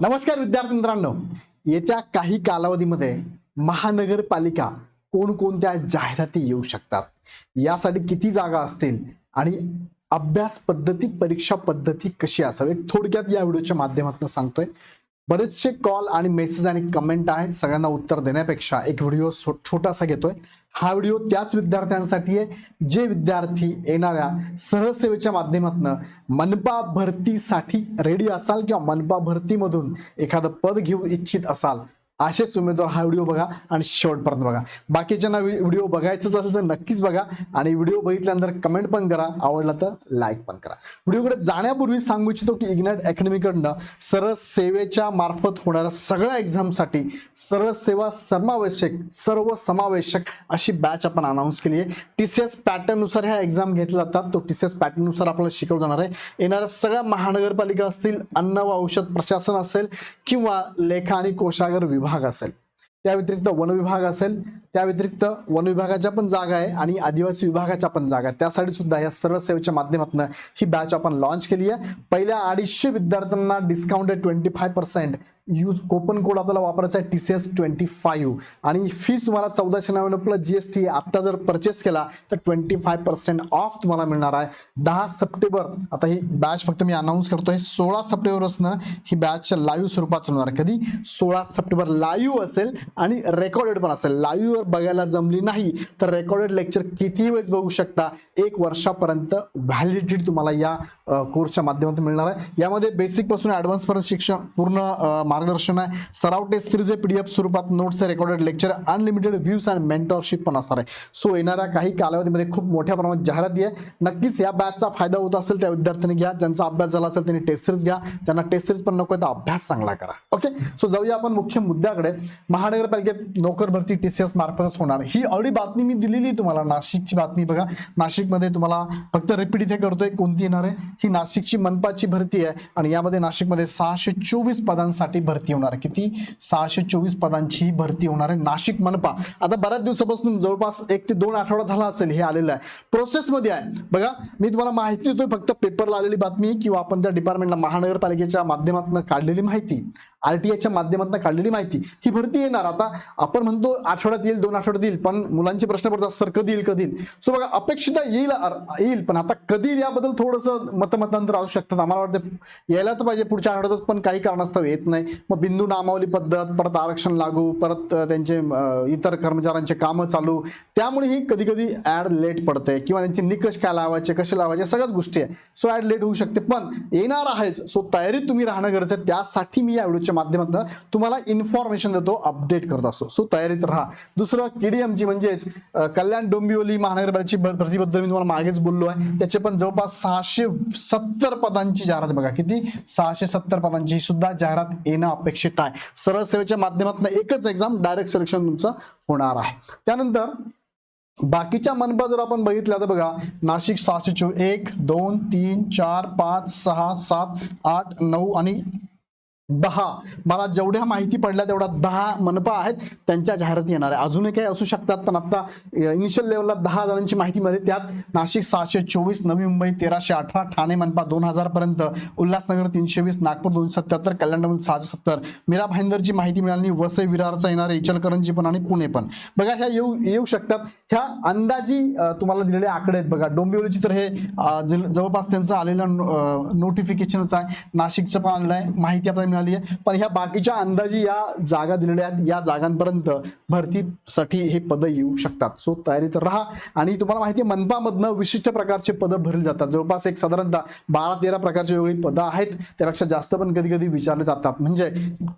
नमस्कार विद्यार्थी मित्रांनो. येत्या काही कालावधीमध्ये महानगरपालिका कोणकोणत्या जाहिराती येऊ शकतात? यासाठी किती जागा असतील? आणि अभ्यास पद्धती परीक्षा पद्धती कशी असावी थोडक्यात या व्हिडिओच्या माध्यमातून सांगतोय. बरेचसे कॉल आणि मेसेज आणि कमेंट आहेत सगळ्यांना उत्तर देण्यापेक्षा. एक व्हिडिओ छो- छोटासा घेतोय. हा व्हिडिओ त्याच विद्यार्थ्यांसाठी आहे जे विद्यार्थी येणाऱ्या सहसेवेच्या माध्यमातून मनपा भरतीसाठी रेडी असाल किंवा मनपा भरतीमधून एखादं पद घेऊ इच्छित असाल असेच उमेदवार हा व्हिडिओ बघा आणि शेवटपर्यंत बघा. बाकीच्यांना व्हिडिओ बघायचंच असेल तर नक्कीच बघा आणि व्हिडिओ बघितल्यानंतर कमेंट पण करा. आवडला तर लाईक पण करा. व्हिडिओकडे जाण्यापूर्वी सांगू इच्छितो की इग्नाइट अकॅडमीकडनं सरळ सेवेच्या मार्फत होणाऱ्या सगळ्या एक्झामसाठी सरळ सेवा समावेशक सर्व समावेशक अशी बॅच आपण अनाऊन्स केली आहे. टी सी एस पॅटर्ननुसार ह्या एक्झाम घेतल्या जातात. तो टी सी एस पॅटर्ननुसार आपल्याला शिकवलं जाणार आहे. येणाऱ्या सगळ्या महानगरपालिका असतील अन्न व औषध प्रशासन असेल किंवा लेखा आणि कोशागर विभाग असेल. त्या व्यतिरिक्त वन विभाग असेल त्या व्यतिरिक्त वन विभागाच्या पण जागा आहे आणि आदिवासी विभागाच्या पण जागा आहे त्यासाठी सुद्धा या सरळ सेवेच्या माध्यमातून ही बॅच आपण लॉन्च केली आहे. पहिल्या अडीचशे विद्यार्थ्यांना डिस्काउंट आहे twenty five percent use coupon code आपल्याला वापरायचा आहे T C S twenty five आणि फीस तुम्हाला चौदाशे नव्याण्णव प्लस जी एस टी आत्ता जर परचेस केला तर ट्वेंटी फाय पर्सेंट ऑफ तुम्हाला मिळणार आहे. दहा सप्टेंबर आता ही बॅच फक्त मी अनाऊन्स करतोय सोळा सप्टेंबरपासून ही बॅच लाईव्ह स्वरूपात चालणार आहे. कधी? सोळा सप्टेंबर लाईव्ह असेल आणि रेकॉर्डेड पण असेल. लाईव्ह जर बघायला जमली नाही तर रेकॉर्डेड लेक्चर कितीही वेळेस बघू शकता? एक वर्षापर्यंत व्हॅलिडिटी तुम्हाला या कोर्सच्या माध्यमातून मिळणार आहे. यामध्ये बेसिकपासून ॲडव्हान्सपर्यंत ऍडव्हान्स पर्यंत शिक्षण पूर्ण मार्गदर्शन आहे. सराव test series P D F स्वरूपात notes recorded lecture unlimited views and mentorship पण असणार आहे. सो येणाऱ्या काही कालावधीमध्ये खूप मोठ्या प्रमाणात जाहिराती आहे. नक्कीच या बॅचचा फायदा होत असेल त्या विद्यार्थ्यांनी घ्या. ज्यांचा अभ्यास झाला असेल त्यांनी टेस्ट सिरीज घ्या. त्यांना टेस्ट सिरीज पण नको आहे तर अभ्यास चांगला करा. ओके सो जाऊया आपण मुख्य मुद्द्याकडे. महानगरपालिकेत नोकर भरती टी सी एस मार्फतच होणार. ही ऑलरेडी बातमी मी दिलेली तुम्हाला. नाशिकची बातमी बघा. नाशिकमध्ये तुम्हाला फक्त रिपीट इथे करतोय. कोणती येणार आहे? ही नाशिकची मनपाची भरती आहे. आणि यामध्ये नाशिकमध्ये सहाशे चोवीस पदांसाठी भरती होणार आहे. किती? सहाशे चोवीस पदांची ही भरती होणार आहे नाशिक मनपा. आता बऱ्याच दिवसापासून जवळपास एक ते दोन आठवडा झाला असेल हे आलेलं आहे. प्रोसेसमध्ये आहे. बघा मी तुम्हाला माहिती देतोय. फक्त पेपरला आलेली बातमी किंवा आपण त्या डिपार्टमेंटला महानगरपालिकेच्या माध्यमातून काढलेली माहिती आरटीआयच्या माध्यमातून काढलेली माहिती ही भरती येणार. आता आपण म्हणतो आठवड्यात येईल दोन आठवडे देईल पण मुलांचे प्रश्न पडतात सर कधी येईल कधी सो बघा अपेक्षित येईल येईल पण आता कधी याबद्दल थोडंसं मतमतांतर असू शकतात आम्हाला वाटतं यायला तर पाहिजे पुढच्या आठवड्यातच पण काही कारणास्तव येत नाही. मग बिंदू नामावली पद्धत परत आरक्षण लागू परत त्यांचे इतर कर्मचाऱ्यांचे कामं चालू त्यामुळे ही कधी कधी ऍड लेट पडते किंवा त्यांचे निकष काय लावायचे कसे लावायचे सगळ्याच गोष्टी आहे सो ऍड लेट होऊ शकते पण येणार आहेच. सो तयारीत तुम्ही राहणं गरजेचं आहे. त्यासाठी मी या व्हिडिओच्या माध्यमातून तुम्हाला इन्फॉर्मेशन देतो अपडेट करत असतो. सो तयारीत राहा. दुसरं केडीएमची म्हणजेच कल्याण डोंबिवली महानगरपालिकेची प्रतिबद्ध भरतीबद्दल मी तुम्हाला मागेच बोललो आहे. त्याचे पण जवळपास सहाशे सत्तर पदांची जाहिरात बघा. किती? सहाशे सत्तर पदांची. ही सुद्धा जाहिरात येणं अपेक्षित आहे. सरळ सेवेच्या माध्यमातून एकच एक्झाम डायरेक्ट सिलेक्शन तुमचं होणार आहे. त्यानंतर बाकीच्या मनपा जर आपण बघितल्या तर बघा नाशिक सहाशे चो एक दोन तीन चार पाच सहा सात आठ नऊ आणि दहा. मला जेवढ्या माहिती पडल्या तेवढ्या दहा मनपा आहेत त्यांच्या जाहिराती येणार आहे. अजूनही काही असू शकतात पण आता इनिशियल लेवलला दहा जणांची माहिती मध्ये त्यात नाशिक सहाशे चोवीस नवी मुंबई तेराशे अठरा ठाणे मनपा दोन हजार पर्यंत उल्हासनगर तीनशे वीस नागपूर दोनशे सत्याहत्तर कल्याण सहाशे सत्तर. मीरा भाईंदरची माहिती मिळाली वसई विरारचा येणार आहे इचलकरंजी पण आणि पुणे पण. बघा ह्या येऊ येऊ शकतात. ह्या अंदाजी तुम्हाला दिलेले आकडे आहेत. बघा डोंबिवलीची तर हे जवळपास त्यांचं आलेलं नोटिफिकेशनच आहे. नाशिकचं पण आलेलं आहे. माहिती आपल्याला मिळाली आहे. पण ह्या बाकीच्या अंदाजी या जागा दिलेल्या आहेत. या जागांपर्यंत भरतीसाठी हे पदं येऊ शकतात. सो तयारीत राहा. आणि तुम्हाला माहिती आहे मनपामधनं विशिष्ट प्रकारचे पदं भरली जातात. जवळपास एक साधारणतः बारा तेरा प्रकारची वेगळी पदं आहेत. त्यापेक्षा जास्त पण कधी कधी विचारले जातात. म्हणजे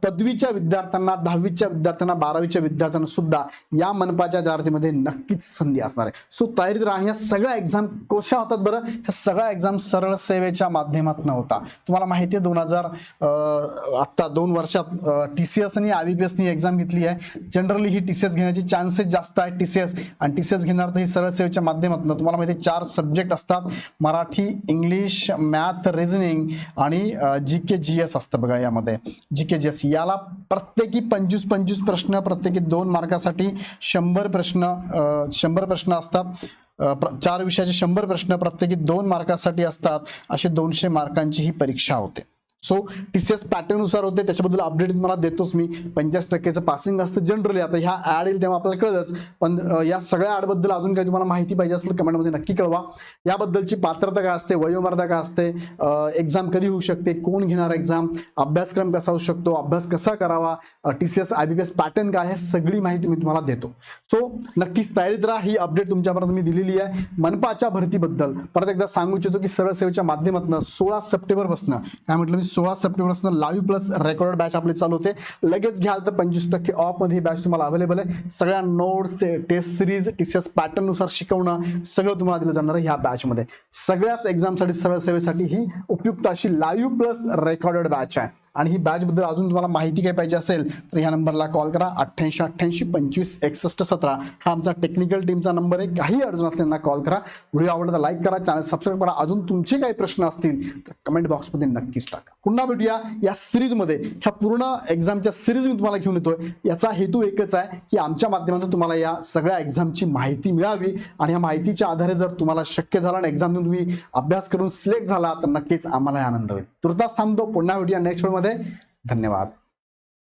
पदवीच्या विद्यार्थ्यांना दहावीच्या विद्यार्थ्यांना बारावीच्या विद्यार्थ्यांना सुद्धा या मनपाच्या जाहिरातीमध्ये नक्कीच संधी असणार आहे. सो तयारीत राहा. या सगळ्या एक्झाम कशा होतात बरं? ह्या सगळ्या एक्झाम सरळ सेवेच्या माध्यमातून होता तुम्हाला माहिती आहे दोन हजार आत्ता दोन वर्षात टी सी एस आणि आय बी पी एसनी एक्झाम घेतली आहे. जनरली ही टी सी एस घेण्याची चान्सेस जास्त आहेत टी सी एस आणि टी सी एस घेणार तर ही सरळ सेवेच्या माध्यमातून. तुम्हाला माहिती आहे चार सब्जेक्ट असतात. मराठी इंग्लिश मॅथ रिझनिंग आणि जी के जी एस असतं बघा यामध्ये. जी के जी एस याला प्रत्येकी पंचवीस पंचवीस प्रश्न प्रत्येकी दोन मार्कासाठी शंभर प्रश्न शंभर प्रश्न असतात. चार विषयाचे शंभर प्रश्न प्रत्येकी दोन मार्कासाठी असतात. असे दोनशे मार्कांची ही परीक्षा होते. सो टी सी एस पॅटर्ननुसार होते त्याच्याबद्दल अपडेट तुम्हाला देतोच मी. पंचाळीस टक्केचं पासिंग असतं जनरली आता ह्या ऍड येईल तेव्हा आपल्याला कळलंच. पण या सगळ्या ऍडबद्दल अजून काही तुम्हाला माहिती पाहिजे असेल कमेंटमध्ये नक्की कळवा. याबद्दलची पात्रता काय असते? वयोमर्यादा काय असते? एक्झाम कधी होऊ शकते? कोण घेणार एक्झाम अभ्यासक्रम कसा होऊ शकतो? अभ्यास कसा करावा? T C S I B P S pattern काय हे सगळी माहिती मी तुम्हाला देतो. सो नक्कीच तयारीत राहा. ही अपडेट तुमच्यापर्यंत मी दिलेली आहे. मनपाच्या भरतीबद्दल परत एकदा सांगू इच्छितो की सरळ सेवेच्या माध्यमातून सोळा सप्टेंबरपासून काय म्हटलं मी? सोळा September live plus record batch आपली चालू होते. लगेच घ्याल तर पंचवीस टक्के ऑफमध्ये ही बॅच तुम्हाला अवेलेबल आहे. सगळ्या notes test series T C S शिकवणं सगळं तुम्हाला दिलं जाणार आहे ह्या बॅचमध्ये सगळ्याच एक्झामसाठी सरळ सेवेसाठी ही उपयुक्त अशी लाईव्ह प्लस रेकॉर्डेड बॅच आहे. आणि ही बॅचबद्दल अजून तुम्हाला माहिती काय पाहिजे असेल तर ह्या नंबरला कॉल करा. अठ्ठ्याऐंशी अठ्ठ्याऐंशी पंचवीस एकसष्ट सतरा. हा आमचा टेक्निकल टीमचा नंबर आहे. काही अडचण असलेल्यांना कॉल करा. व्हिडिओ आवडला लाईक करा. चॅनल सबस्क्राईब करा. अजून तुमचे काही प्रश्न असतील तर कमेंट बॉक्समध्ये नक्कीच टाका. पुन्हा भेटूया या सिरीजमध्ये ह्या पूर्ण एक्झामच्या सिरीज मी तुम्हाला घेऊन येतोय. याचा हेतू एकच आहे की आमच्या माध्यमातून तुम्हाला या सगळ्या एक्झामची माहिती मिळावी. आणि या माहितीच्या आधारे जर तुम्हाला शक्य झाला आणि एक्झाम तुम्ही अभ्यास करून सिलेक्ट झाला तर नक्कीच आम्हाला आनंद होईल. तुर्तास थांबतो. पुन्हा भेटूया नेक्स्टमध्ये. धन्यवाद.